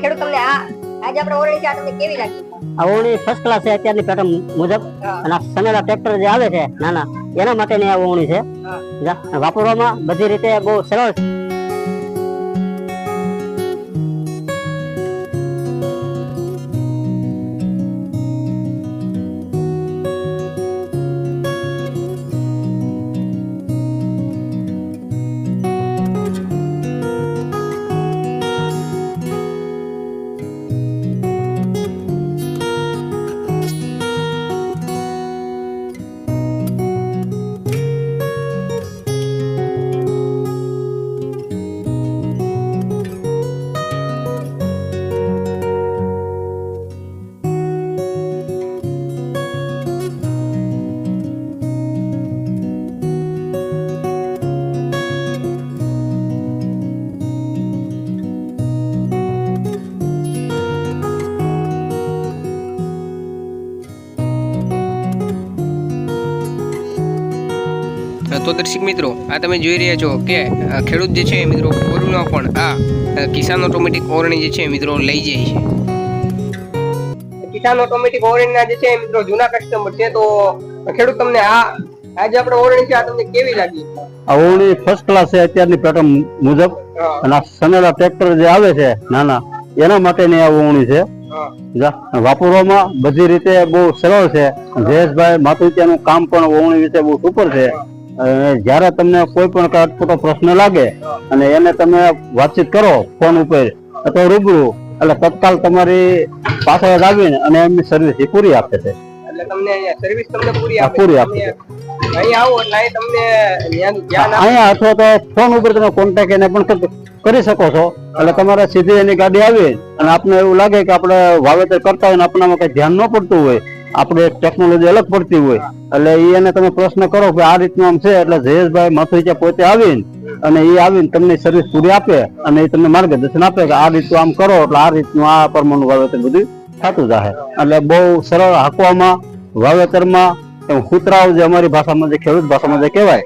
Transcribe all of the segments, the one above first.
ખેડૂત તમને આ આજે આપણે ઓરડી છે આ તમને કેવી લાગી? આ ફર્સ્ટ ક્લાસ છે અત્યારની પેટર્ન મુજબ. અને સમેલા ટ્રેક્ટર જે આવે છે નાના એના માટેની આ ઓવણી છે. વાપરવામાં બધી રીતે બહુ સરળ તો દર્શક મિત્રો આ તમે જોઈ રહ્યા છો કે ખેડૂત જે છે મિત્રો કોરોના પણ આ કિસાન ઓટોમેટિક ઓરણી જે છે મિત્રો લઈ જાય છે. કિસાન ઓટોમેટિક ઓરણીના જે છે મિત્રો જૂના કસ્ટમર છે તો ખેડૂત તમને આ આજે આપણે ઓરણી છે આ તમને કેવી લાગી? આ ઓરણી ફર્સ્ટ ક્લાસ છે અત્યારની પેટર્ન મુજબ. અને આ સનેલા ટ્રેક્ટર જે આવે છે નાના એના માટેની આ ઓવણી છે. વાપરવામાં બધી રીતે બહુ સરળ છે. જયેશભાઈ માતુત્યાનું કામ પણ ઓવણી વિશે બહુ સુપર છે. જ્યારે તમને કોઈ પણ અટપટો પ્રશ્ન લાગે અને એને તમે વાતચીત કરો ફોન ઉપર અથવા રૂબરૂ એટલે તત્કાલ તમારી પાછળ આવીને અને એમની સર્વિસ એ પૂરી આપે છે. એટલે તમને અહીંયા સર્વિસ તમને પૂરી આપે પૂરી આપે અથવા તો ફોન ઉપર તમે કોન્ટેક્ટ એને પણ કરી શકો છો. એટલે તમારે સીધી એની ગાડી આવી અને આપને એવું લાગે કે આપણે વાવેતર કરતા હોય ને આપણામાં કઈ ધ્યાન ન પડતું હોય આપણે ટેકનોલોજી અલગ પડતી હોય એટલે એને તમે પ્રશ્ન કરો કે આ રીતનું આમ છે, એટલે જયેશભાઈ માથુરિયા પોતે આવીને અને એ આવીને તમને સર્વિસ પૂરી આપે અને એ તમને માર્ગદર્શન આપે કે આ રીતનું આમ કરો, એટલે આ રીતનું આ પ્રમાણનું વાવેતર બધું થતું જાય એટલે બહુ સરળ હાંકવામાં, વાવેતરમાં, એમ કૂતરાઓ જે અમારી ભાષામાં જે ખેડૂત ભાષામાં જે કહેવાય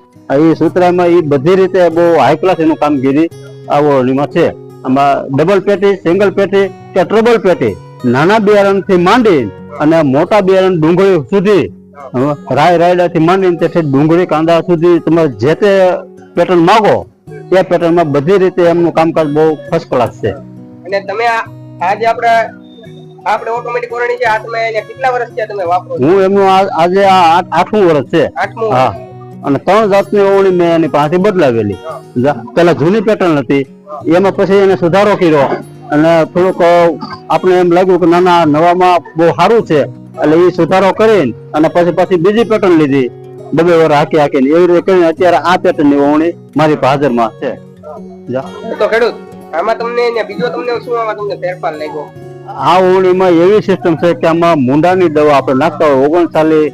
એ સૂત્રમાં એ બધી રીતે બહુ હાઈ ક્લાસ એનું કામગીરી આવડણીમાં છે. આમાં ડબલ પેટી સિંગલ પેટી કે ટ્રબલ પેટી. નાના બિયારણથી માંડી અને મોટા બિયારણ ડુંગળી સુધી રાય રાયડા થી માંડીને તેથી ડુંગળી કાંદા સુધી તમે જે તે પેટર્ન માગો એ પેટર્નમાં બધી રીતે એમનું કામકાજ બહુ ફર્સ્ટ ક્લાસ છે. અને તમે આજે આપણે આપણે ઓટોમેટિક ઓરણી છે આ તમે કેટલા વર્ષ થયા તમે વાપરો હું એમનું આજે આ આઠમું વર્ષ છે. આઠમું હા. અને ત્રણ જાતની ઓવણી મેં એની પાસેથી બદલાવેલી. પેલા જૂની પેટર્ન હતી. એમાં પછી એને સુધારો કર્યો. અને થોડુંક આપણે એમ લાગ્યું કે નાના નવામાં બહુ સારું છે. એટલે એ સુધારો કરીને અને પછી પછી બીજી પેટર્ન લીધી. બબે વર હાકી હાકીને. એવી રીતે કરીને અત્યારે આ પેટર્નની વવણી મારી હાજરમાં છે. જા. તો ખેડૂત આમાં તમને બીજો તમને શું આમાં તમને ફેરફાર લાગ્યો? આ ઓવણીમાં એવી સિસ્ટમ છે કે આમાં મુંડાની દવા આપણે નાખતા હોય ઓગણચાલીસ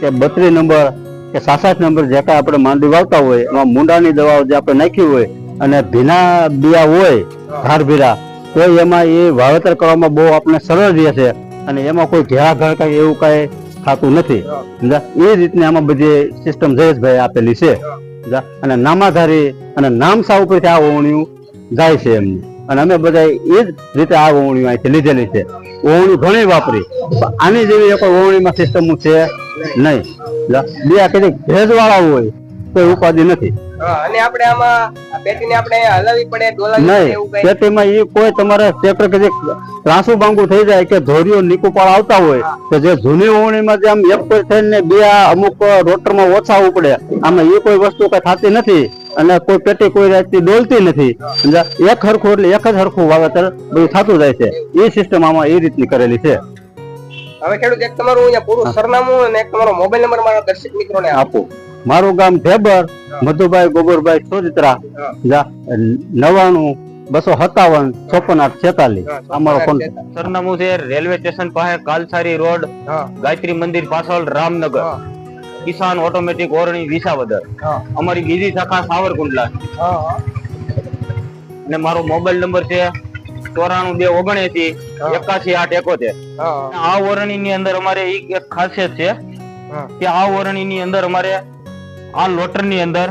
કે બત્રીસ નંબર કે સાસઠ નંબર જે કાંઈ આપણે માંડવી વાવતા હોય એમાં મુંડાની દવાઓ જે આપણે નાખી હોય અને ભીના બિયા હોય ધાર ભીરા તો એમાં એ વાવેતર કરવામાં બહુ આપણે સરળ રહે છે. અને એમાં કોઈ ઘેરા ઘર કાંઈ એવું કઈ થતું નથી? એ રીતની આમાં બધી સિસ્ટમ જયેશભાઈ આપેલી છે. અને નામાધારી અને નામસા ઉપરથી આ ઓવણિયું જાય છે એમને. અને અમે બધા એ જ રીતે આ ઓવણિયું અહીંથી લીધેલી છે. ઓવણી ઘણી વાપરી. આની જેવી એક ઓવણીમાં સિસ્ટમ છે નહીં. બે કદી ભેજવાળા હોય કોઈ ઉપાધિ નથી. અને આપણે આમાં પેટીને આપણે હલાવી પડે ડોલાવવી પડે એવું કઈ? એ કોઈ તમારે ટ્રેક્ટર કે જે ત્રાસુ બાંગુ થઈ જાય કે ધોરીઓ નીકુપાળ આવતા હોય તો જે જૂની ઓવણીમાં જે આમ એક થઈને બે અમુક રોટરમાં ઓછા ઉપડે આમાં એ કોઈ વસ્તુ કઈ થતી નથી અને કોઈ પેટી કોઈ રાતથી ડોલતી નથી. એક હરખું એટલે એક જ હરખું વાવેતર બધું થતું જાય છે. એ સિસ્ટમ આમાં એ રીતની કરેલી છે. હવે ખેડૂત એક તમારું અહીંયા પૂરું સરનામું અને એક તમારો મોબાઈલ નંબર મારા દર્શક મિત્રોને આપું. મારું ગામ ઢેબર મધુભાઈ ગોબરભાઈ સોજિત્રા. નવાણું બસો સત્તાવન ચોપન આઠ છેતાલીસ. અમારો ફોન સરનામું છે રેલવે સ્ટેશન પાસે કાલસારી રોડ ગાયત્રી મંદિર પાછળ રામનગર. કિસાન ઓટોમેટિક ઓરણી વિસાવદર. અમારી બીજી શાખા સાવરકુંડલા. અને મારો મોબાઈલ નંબર છે ચોરાણું બે ઓગણએસી એકાસી એકાશી આઠ એકોતેર. હા, આ ઓરણી ની અંદર અમારે એક એક ખાસિયત છે કે આ ઓરણી ની અંદર અમારે આ લોટરની અંદર.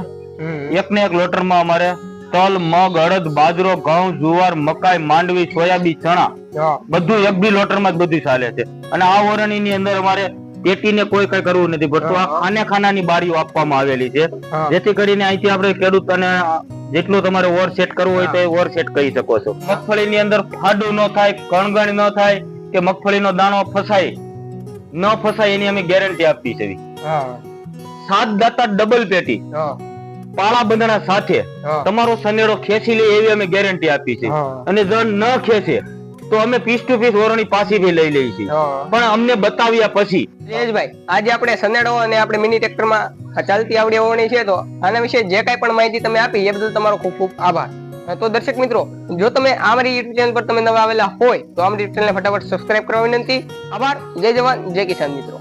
એક ને એક લોટરમાં અમારે તલ મગ અડદ બાજરો ઘઉં જુવાર મકાઈ માંડવી સોયાબીન ચણા બધું એક બી લોટરમાં જ બધું ચાલે છે. અને આ ઓરણી ની અંદર અમારે પેટીને કોઈ કઈ કરવું નથી પડતું. આ ખાને ખાનાની બારીઓ આપવામાં આવેલી છે. જેથી કરીને અહીંથી આપણે ખેડૂત અને જેટલું તમારે ઓર સેટ કરવું હોય તો એ ઓર સેટ કરી શકો છો. મગફળીની અંદર ફાડું ન થાય કણગણ ન થાય કે મગફળીનો દાણો ફસાય ન ફસાય એની અમે ગેરંટી આપી છે. હા. સાત દાતા ડબલ પેટી. પાળા બંધણા સાથે. તમારો સનેડો ખેંચી લે એવી અમે ગેરંટી આપી છે. અને જો ન ખેંચે તો અમે પીસ ટુ પીસ ઓરણી પાછી લઈ લઈએ છીએ. પણ અમને બતાવ્યા પછી. રેજભાઈ આજે આપણે સનેડો અને આપણે મિની ટ્રેક્ટરમાં ચાલતી આવડી ઓરણી છે તો આના વિશે જે કાંઈ પણ માહિતી તમે આપી એ બદલ તમારો ખૂબ ખૂબ આભાર. તો દર્શક મિત્રો જો તમે અમારી યુટ્યુબ ચેનલ પર તમે નવા આવેલા હોય તો અમારી યુટ્યુબ ચેનલને ફટાફટ સબસ્ક્રાઇબ કરવા વિનંતી. આભાર. જય જવાન જય કિસાન મિત્રો.